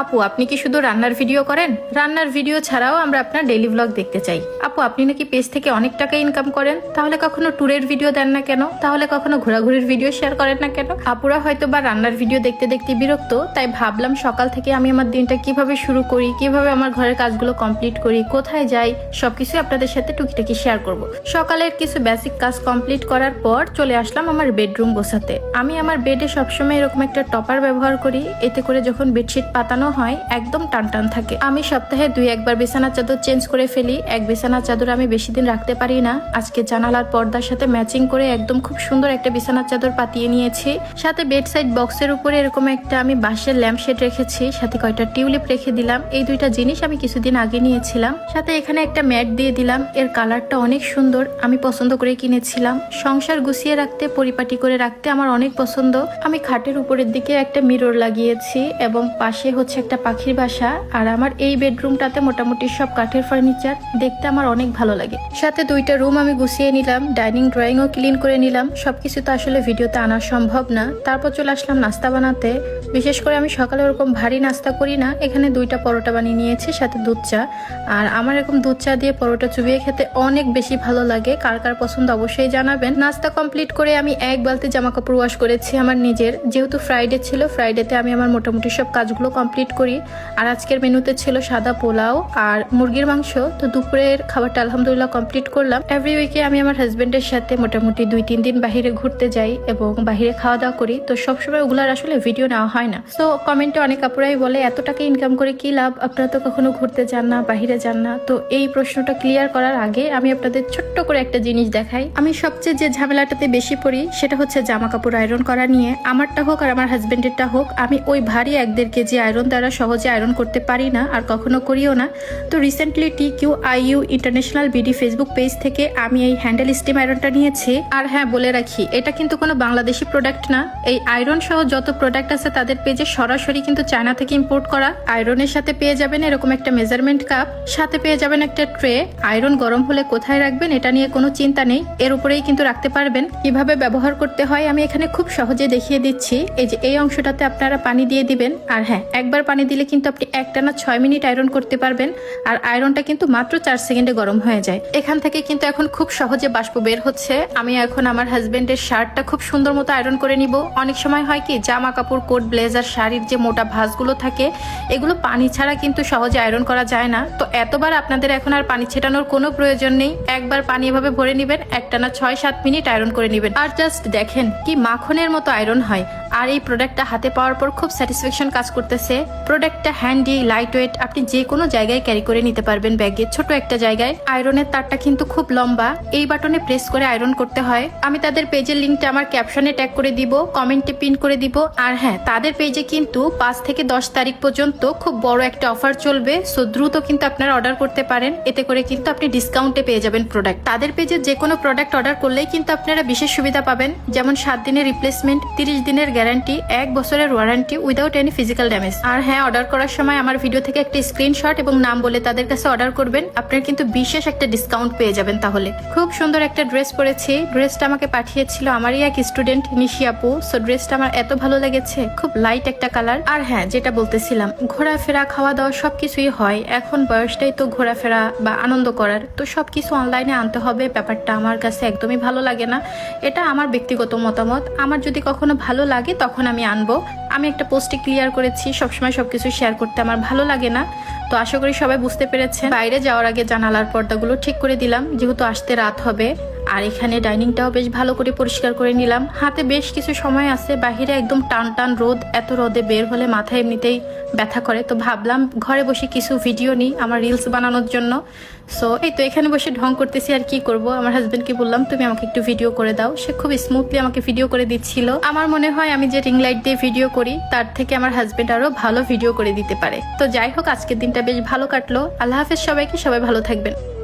আপু, আপনি কি শুধু রান্নার ভিডিও করেন? রান্নার ভিডিও ছাড়াও আমরা আপনার ডেলি ব্লগ দেখতে চাই। আপু, আপনি নাকি পেজ থেকে অনেক টাকা ইনকাম করেন? তাহলে কখনো ট্যুরের ভিডিও দেন না কেন? তাহলে কখনো ঘোরাঘুরির ভিডিও শেয়ার করেন না কেন? আপুরা হয়তো বা রান্নার ভিডিও দেখতে দেখতে বিরক্ত, তাই ভাবলাম সকাল থেকে আমি আমার দিনটা কীভাবে শুরু করি, কীভাবে আমার ঘরের কাজগুলো কমপ্লিট করি, কোথায় যাই, সবকিছু আপনাদের সাথে টুকিটাকি শেয়ার করব। সকালের কিছু বেসিক কাজ কমপ্লিট করার পর চলে আসলাম আমার বেডরুম গোছাতে। আমি আমার বেডে সবসময় এরকম একটা টপার ব্যবহার করি, এতে করে যখন বেডশিট পাতানো হয় একদম টান টান থাকে। আমি সপ্তাহে দুই একবার বিছানার চাদর চেঞ্জ করে ফেলি। এক বিছানার চাদর আমি বেশি দিন রাখতে পারি না। আজকে জানালার পর্দার সাথে ম্যাচিং করে একদম খুব সুন্দর একটা বিছানার চাদর পাতিয়ে নিয়েছি। সাথে বেড সাইড বক্সের উপরে এরকম একটা আমি বাঁশের ল্যাম্প শেড রেখেছি। সাথে কয়টা টিউলিপ রেখে দিলাম। এই দুইটা জিনিস আমি কিছুদিন আগে নিয়েছিলাম। সাথে এখানে একটা ম্যাট দিয়ে দিলাম। এর কালারটা অনেক সুন্দর। আমি পছন্দ করে কিনেছিলাম। সংসার গুছিয়ে রাখতে, পরিপাটি করে রাখতে আমার অনেক পছন্দ। আমি খাটের উপরের দিকে একটা মিরর লাগিয়েছি এবং পাশে হচ্ছে একটা পাখির বাসা, আর আমার এই বেডরুমটাতে মোটামুটি সব কাঠের ফার্নিচার। দেখতে আমার অনেক ভালো লাগে। সাথে দুইটা রুম আমি গুছিয়ে নিলাম, ডাইনিং, ড্রয়িংও ক্লিন করে নিলাম। সবকিছু তো আসলে ভিডিওতে আনা সম্ভব না। তারপর চলে আসলাম নাস্তা বানাতে। বিশেষ করে আমি সকালে ওরকম ভারী নাস্তা করি না। এখানে দুইটা পরোটা বানিয়ে নিয়েছি, সাথে দুধ চা। আর আমার এরকম দুধ চা দিয়ে পরোটা চুবিয়ে খেতে অনেক বেশি ভালো লাগে। কার কার পছন্দ অবশ্যই জানাবেন। নাস্তা কমপ্লিট করে আমি এক বালতি জামা কাপড় ওয়াশ করেছি আমার নিজের। যেহেতু ফ্রাইডে ছিল ফ্রাইডেতে আমি আমার মোটামুটি সব কাজগুলো কমপ্লিট করি। আর আজকের মেনুতে ছিল সাদা পোলাও আর মুরগির মাংস। তো দুপুরের খাবারটা আলহামদুলিল্লাহ কমপ্লিট করলাম। এভরি উইকে আমি আমার হাজব্যান্ডের সাথে মোটামুটি দুই, তিন দিন বাহিরে ঘুরতে যাই এবং বাহিরে খাওয়া দাওয়া করি। তো সবসময় ওগুলার আসলে ভিডিও নেওয়া হয় না। সো কমেন্টে অনেক আপুরাই বলে এত টাকা ইনকাম করে কি লাভ? আপনারা তো কখনো ঘুরতে যান না, বাহিরে যান না। তো এই প্রশ্নটা ক্লিয়ার করার আগে আমি আপনাদের ছোট্ট করে একটা জিনিস দেখাই। আমি সবচেয়ে যে ঝামেলাটাতে বেশি পড়ি, সেটা হচ্ছে জামা কাপড় আয়রন করা নিয়ে। আমারটা হোক আর আমার হাজবেন্ডেরটা হোক, আমি ওই ভারী এক দেড় কেজি আয়রন দ্বারা সহজে আয়রন করতে পারি না আর কখনো করিও না। তো recently T Q I U international BD Facebook page থেকে আমি এই হ্যান্ডেল স্টিম আয়রনটা নিয়েছি। আর হ্যাঁ বলে রাখি, এটা কিন্তু কোনো বাংলাদেশি প্রোডাক্ট না। এই আয়রন সহ যত প্রোডাক্ট আছে তাদের পেজে সরাসরি কিন্তু চায়না থেকে ইম্পোর্ট করা। আয়রনের সাথে পেয়ে যাবেন এরকম একটা মেজারমেন্ট কাপ সাথে পেয়ে যাবেন একটা ট্রে আয়রন গরম হলে কোথায় রাখবেন এটা নিয়ে কোনো চিন্তা নেই। এর উপরেই কিন্তু রাখতে পারবেন। কীভাবে ব্যবহার করতে হয় আমি এখানে খুব সহজে দেখিয়ে দিচ্ছি। এই যে এই অংশটাতে আপনারা পানি দিয়ে দিবেন। আর হ্যাঁ একবার পানি দিলে কিন্তু আপনি একটানা ছয় মিনিট আয়রন করতে পারবেন, আর আয়রনটা কিন্তু মাত্র চার সেকেন্ডে গরম হয়ে যায়। এখান থেকে কিন্তু এখন খুব সহজে বাষ্প বের হচ্ছে। আমি এখন আমার হাজব্যান্ডের শার্টটা খুব সুন্দর মতো আয়রন করে নিব। অনেক সময় হয় কি জামা কাপড় কোট, ব্লেজার, শাড়ির যে মোটা ভাঁজগুলো থাকে, এগুলো পানি ছাড়া কিন্তু সহজে আয়রন করা যায় না। তো এতবার আপনাদের এখন আর পানি ছেটানোর কোনো প্রয়োজন নেই। একবার পানি এভাবে ভরে নেবেন, একটানা ছয় সাত মিনিট আয়রন করে নেবেন। আর জাস্ট দেখেন কি মাখনের মতো আয়রন হয়, আর এই প্রোডাক্টটা হাতে পাওয়ার পর খুব স্যাটিসফ্যাকশন কাজ করতেছে। প্রোডাক্টটা হ্যান্ডি লাইট ওয়েট আপনি যে কোনো জায়গায় ক্যারি করে নিতে পারবেন ব্যাগে। ছোট একটা জায়গায়। আয়রনের তারটা কিন্তু খুব লম্বা। এই বাটনে প্রেস করে আয়রন করতে হয়। আমি তাদের পেজের লিঙ্কটা আমার ক্যাপশনে ট্যাগ করে দিব কমেন্টে পিন করে দিব। আর হ্যাঁ তাদের পেজে কিন্তু পাঁচ থেকে দশ তারিখ পর্যন্ত খুব বড় একটা অফার চলবে। সো দ্রুত কিন্তু আপনারা অর্ডার করতে পারেন। এতে করে কিন্তু আপনি ডিসকাউন্টে পেয়ে যাবেন প্রোডাক্ট তাদের পেজে যে কোনো প্রোডাক্ট অর্ডার করলেই কিন্তু আপনারা বিশেষ সুবিধা পাবেন। যেমন সাত দিনের রিপ্লেসমেন্ট তিরিশ দিনের গ্যারান্টি এক বছরের warranty without any physical damage আর হ্যাঁ অর্ডার করার সময় আমার ভিডিও থেকে একটা স্ক্রিনশট এবং নাম বলে তাদের কাছে অর্ডার করবেন। আপনার কিন্তু বিশেষ একটা ডিসকাউন্ট পেয়ে যাবেন তাহলে। খুব সুন্দর একটা ড্রেস পরেছি। ড্রেসটা আমাকে পাঠিয়েছিল আমারই এক স্টুডেন্ট নিশি আপু। সো ড্রেসটা আমার এত ভালো লেগেছে। খুব লাইট একটা কালার আর হ্যাঁ যেটা বলতেছিলাম, ঘোরাফেরা খাওয়া দাওয়া সবকিছুই হয়। এখন বয়সটাই তো ঘোরাফেরা বা আনন্দ করার। তো সবকিছু অনলাইনে আনতে হবে। ব্যাপারটা আমার কাছে একদমই ভালো লাগে না। এটা আমার ব্যক্তিগত মতামত। আমার যদি কখনো ভালো লাগে, তখন আমি আনব। আমি একটা পোস্টে ক্লিয়ার করেছি, সবসময় সবকিছু শেয়ার করতে আমার ভালো লাগে না। তো আশা করি সবাই বুঝতে পেরেছেন। বাইরে যাওয়ার আগে জানালার পর্দাগুলো ঠিক করে দিলাম, যেহেতু আসতে রাত হবে। আর এখানে ডাইনিংটাও বেশ ভালো করে পরিষ্কার করে নিলাম। হাতে বেশ কিছু সময় আছে, বাহিরে একদম টান টান রোদ, এত রোদে বের হলে মাথা এমনিতেই ব্যথা করে। তো ভাবলাম ঘরে বসে কিছু ভিডিও নিই আমার রিলস বানানোর জন্য। সো এই তো এখানে বসে ঢং করতেছি আর কি করব। আমার হাজব্যান্ডকে বললাম, তুমি আমাকে একটু ভিডিও করে দাও। সে খুব স্মুথলি আমাকে ভিডিও করে দিচ্ছিল। আমার মনে হয় আমি যে রিং লাইট দিয়ে ভিডিও করি, তার থেকে আমার হাজব্যান্ড আরও ভালো ভিডিও করে দিতে পারে। তো যাই হোক, আজকের দিনটা বেশ ভালো কাটলো। আল্লাহ হাফেজ সবাইকে, সবাই ভালো থাকবেন।